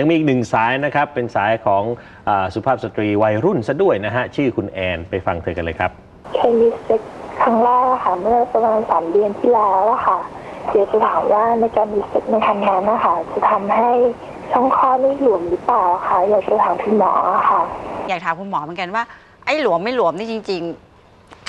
ยังมีอีกหนึ่งสายนะครับ เป็นสายของอาสุภาพสตรีวัยรุ่นซะด้วยนะฮะ ชื่อคุณแอนไปฟังเธอกันเลยครับ เคยมีเซ็กครั้งแรกอะค่ะ เมื่อประมาณสามเดือนที่แล้วอะค่ะเดี๋ยวจะถามว่าในการมีเซ็กในครั้งนั้นนะคะจะทำให้ช่องคลอดไม่หลวมหรือเปล่าคะอยากจะถามคุณหมออะค่ะ อยากถามคุณหมอเหมือนกันว่าไอ้หลวมไม่หลวมนี่จริงๆ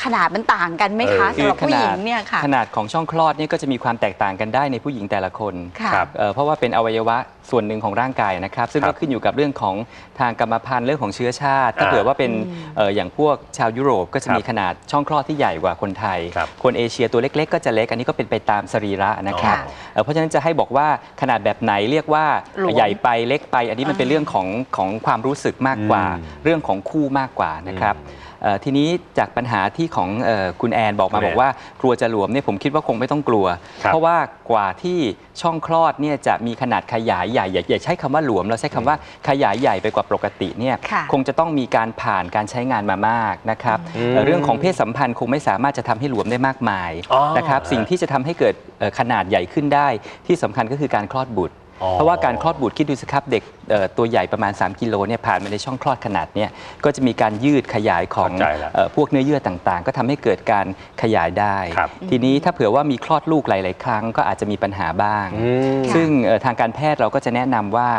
ขนาดมันต่างกันไหมคะเออสำหรับผู้หญิงเนี่ยค่ะ ขนาดของช่องคลอดเนี่ยก็จะมีความแตกต่างกันได้ในผู้หญิงแต่ละคนค่ะครับ เอ่อเพราะว่าเป็นอวัยวะส่วนหนึ่งของร่างกายนะครับ ซึ่งครัก็บขึ้นอยู่กับเรื่องของทางกรรมพันธุ์เรื่องของเชื้อชาติ ถ้าอ่าเผื่อว่าเป็นอืมเอ่ออย่างพวกชาวยุโรปก็จะครับมีขนาดช่องคลอดที่ใหญ่กว่าคนไทย ครับคนเอเชียตัวเล็ก ๆ ก็จะเล็กอันนี้ก็เป็นไปตามสรีระนะครับอ๋อ เอ่อเพราะฉะนั้นจะให้บอกว่าขนาดแบบไหนเรียกว่าหลวม ใหญ่ไปเล็กไป อันนี้มันเป็นเรื่องของของความรู้สึกมากกว่า อืม เรื่องของคู่มากกว่านะครับอืมเอ่อ ทีนี้จากปัญหาที่ของเอ่อคุณแอนบอกมาคุณแอนบอกว่ากลัวจะหลวมเนี่ยผมคิดว่าคงไม่ต้องกลัวครับเพราะว่ากว่าที่ช่องคลอดเนี่ยจะมีขนาดขยายใหญ่อย่าอย่าใช้คำว่าหลวม เราใช้คำว่าขยายใหญ่ไปกว่าปกติเนี่ยค่ะคงจะต้องมีการผ่านการใช้งานมามากนะครับอืมเอ่อเรื่องของเพศสัมพันธ์คงไม่สามารถจะทำให้หลวมได้มากมายอ๋อนะครับสิ่งที่จะทำให้เกิดเอ่อขนาดใหญ่ขึ้นได้ที่สำคัญก็คือการคลอดบุตรอ๋อ เพราะว่าการคลอดบุตรคิดดูสิครับเด็กเอ่อตัวใหญ่ประมาณ 3 กิโลเนี่ยผ่านมาในช่องคลอดขนาดเนี่ยก็จะมีการยืดขยายของเข้าใจแล้วเอ่อพวกเนื้อเยื่อต่างๆ ก็ทำให้เกิดการขยายได้ครับทีนี้ถ้าเผื่อว่ามีคลอดลูกหลาย ๆ ครั้งก็อาจจะมีปัญหาบ้างอืมซึ่งเอ่อทางการแพทย์เราก็จะแนะนำว่า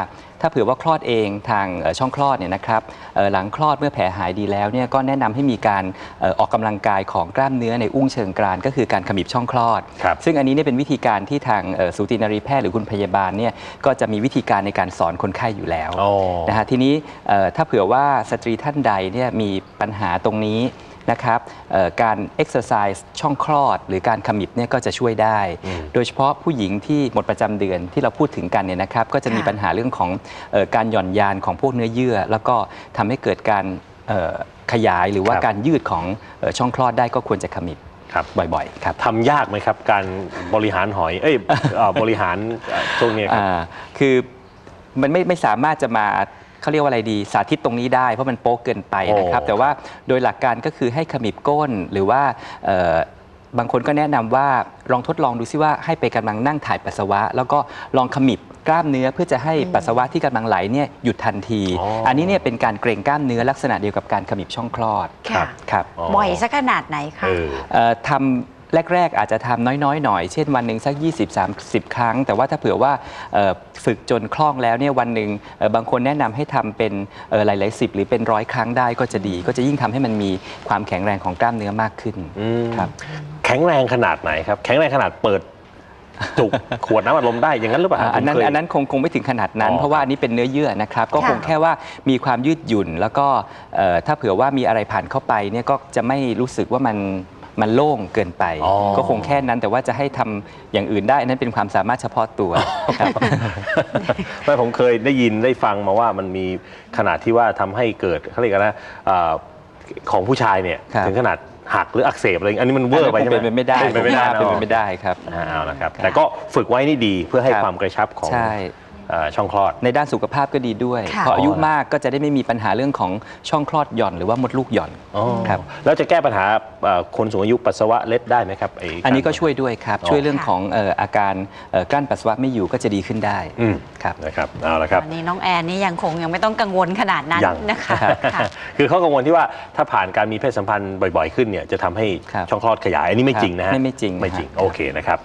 ถ้าเผื่อว่าคลอดเองทางเอ่อช่องคลอดเนี่ยนะครับเอ่อหลังคลอดเมื่อแผลหายดีแล้วเนี่ยก็แนะนำให้มีการเอ่อออกกำลังกายของกล้ามเนื้อในอุ้งเชิงกรานก็คือการขมิบช่องคลอดครับซึ่งอันนี้เนี่ยเป็นวิธีการที่ทางเอ่อสูตินรีแพทย์หรือคุณพยาบาลเนี่ยก็จะมีวิธีการในการสอนคนไข้อยู่แล้วอ๋อนะฮะทีนี้เอ่อถ้าเผื่อว่าสตรีท่านใดเนี่ยมีปัญหาตรงนี้ นะครับเอ่อการเอ็กซ์ไซส์ช่องคลอด หรือการขมิบเนี่ยก็จะช่วยได้อืมโดยเฉพาะผู้หญิงที่หมดประจำเดือนที่เราพูดถึงกันเนี่ยนะครับก็จะมีค่ะปัญหาเรื่องของเออการหย่อนยานของพวกเนื้อเยื่อ แล้วก็ทำให้เกิดการเอ่อขยายหรือว่าครับการยืดของเอ่อช่องคลอดได้ก็ควรจะขมิบครับบ่อยๆครับทำยากไหมครับ การบริหารหอยเอ้ยเอ่อบริหารเอ่อช่วงนี้ครับอ่าคือมันไม่ไม่สามารถจะมา เขาเรียกว่าอะไรดี สาธิตตรงนี้ได้เพราะมันโป๊กเกินไปนะครับโอ้แต่ว่าโดยหลักการก็คือให้ขมิบก้นหรือว่าเอ่อบางคนก็แนะนำว่าลองทดลองดูซิว่าให้ไปกำลังนั่งถ่ายปัสสาวะ แล้วก็ลองขมิบกล้ามเนื้อเพื่อจะให้ปัสสาวะที่กำลังไหลเนี่ยหยุดทันทีอ๋ออัอันนี้เนี่ยเป็นการเกรงกล้ามเนื้อลักษณะเดียวกับการขมิบช่องคลอดค่ะครับบ่อยสักขนาดไหนคะเออเอ่อทำ แรก ๆ อาจจะทำน้อยๆหน่อย เช่นวันหนึ่งสัก 20-30 ครั้ง แต่ว่าถ้าเผื่อว่าเอ่อฝึกจนคล่องแล้วเนี่ยวันหนึ่งเอ่อบางคนแนะนำให้ทำเป็นเอ่อหลายๆสิบหรือเป็นร้อยครั้งได้ก็จะดี ก็จะยิ่งทำให้มันมีความแข็งแรงของกล้ามเนื้อมากขึ้นอืมครับแข็งแรงขนาดไหนครับ แข็งแรงขนาดเปิดจุกขวดน้ำอัดลมได้อย่างนั้นหรือเปล่าอ่าอันนั้นผมเคยอันนั้นคงคงไม่ถึงขนาดนั้นอ๋อเพราะว่าอันนี้เป็นเนื้อเยื่อนะครับ ก็ค่ะคงแค่ว่ามีความยืดหยุ่น แล้วก็เอ่อถ้าเผื่อว่ามีอะไรผ่านเข้าไปเนี่ยก็จะไม่รู้สึกว่ามัน มันโล่งเกินไป อ๋อ ก็คงแค่นั้นแต่ว่าจะให้ทำอย่างอื่นได้อันนั้นเป็นความสามารถเฉพาะตัวครับ ไม่ผมเคยได้ยินได้ฟังมาว่ามันมีขนาดที่ว่าทำให้เกิดเขาเรียกอะไรนะเอ่อของผู้ชายเนี่ยครับ ถึงขนาดหักหรืออักเสบอะไรอย่างอันนี้มันเวอร์ไปใช่ไหมเป็นไปไม่ได้เป็นไปไม่ได้เป็นไปนะไม่ได้ครับ อ่าเอานะครับ แต่ก็ฝึกไว้นี่ดีเพื่อให้ครับ ความกระชับของ ใช่ เอ่อช่องคลอด ในด้านสุขภาพก็ดีด้วย ค่ะพออายุมากก็จะได้ไม่มีปัญหาเรื่องของช่องคลอดหย่อนหรือว่ามดลูกหย่อนอ๋อครับ แล้วจะแก้ปัญหาเอ่อคนสูงอายุปัสสาวะเล็ดได้ไหมครับไอันนี้ก็ช่วยด้วยครับอ๋อช่วยเรื่องของเอ่ออาการเอ่อกลั้นปัสสาวะไม่อยู่ก็จะดีขึ้นได้อืมครับ นะครับเอาละครับ วันนี้น้องแอนนี่ยังคงยังไม่ต้องกังวลขนาดนั้นยัง นะคะค่ะ คือเขากังวลที่ว่าถ้าผ่านการมีเพศสัมพันธ์บ่อยๆขึ้นเนี่ยจะทำให้ครับช่องคลอดขยายอันนี้ไม่จริงนะฮะไม่ไม่จริงไม่จริงครับ โอเคนะครับ